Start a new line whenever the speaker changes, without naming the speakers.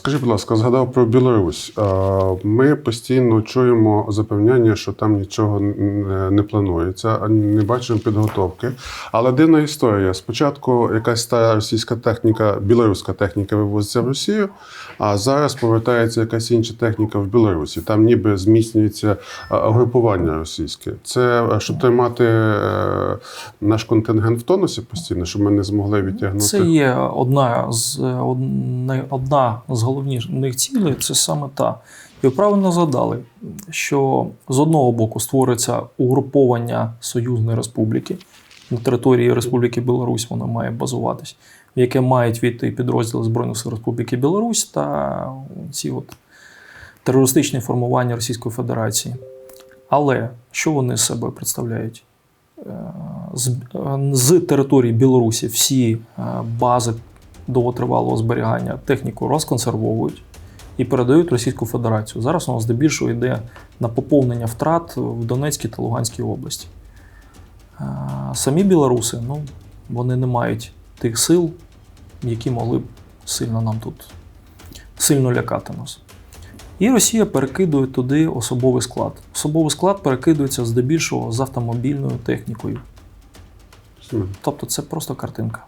Скажіть, будь ласка, згадав про Білорусь. Ми постійно чуємо запевняння, що там нічого не планується, не бачимо підготовки. Але дивна історія. Спочатку якась стара російська техніка, білоруська техніка вивозиться в Росію, а зараз повертається якась інша техніка в Білорусі. Там ніби зміцнюється е, групування російське. Це е, щоб тримати е, наш контингент в тонусі постійно, щоб ми не змогли відтягнути.
Це є одна з одна з головних цілей, це саме та. І ви правильно згадали, що з одного боку створюється угруповання Союзної Республіки на території Республіки Білорусь, воно має базуватись, в яке мають війти підрозділи Збройних сил Республіки Білорусь та ці от терористичні формування Російської Федерації. Але що вони з себе представляють? Е, з, е, з території Білорусі всі е, бази довготривалого зберігання техніку розконсервовують і передають Російську Федерацію. Зараз у нас здебільшого йде на поповнення втрат в Донецькій та Луганській області. Е, Самі білоруси, ну, вони не мають тих сил, які могли б сильно нам тут сильно лякати нас. І Росія перекидує туди особовий склад. Особовий склад перекидується здебільшого з автомобільною технікою. Тобто це просто картинка.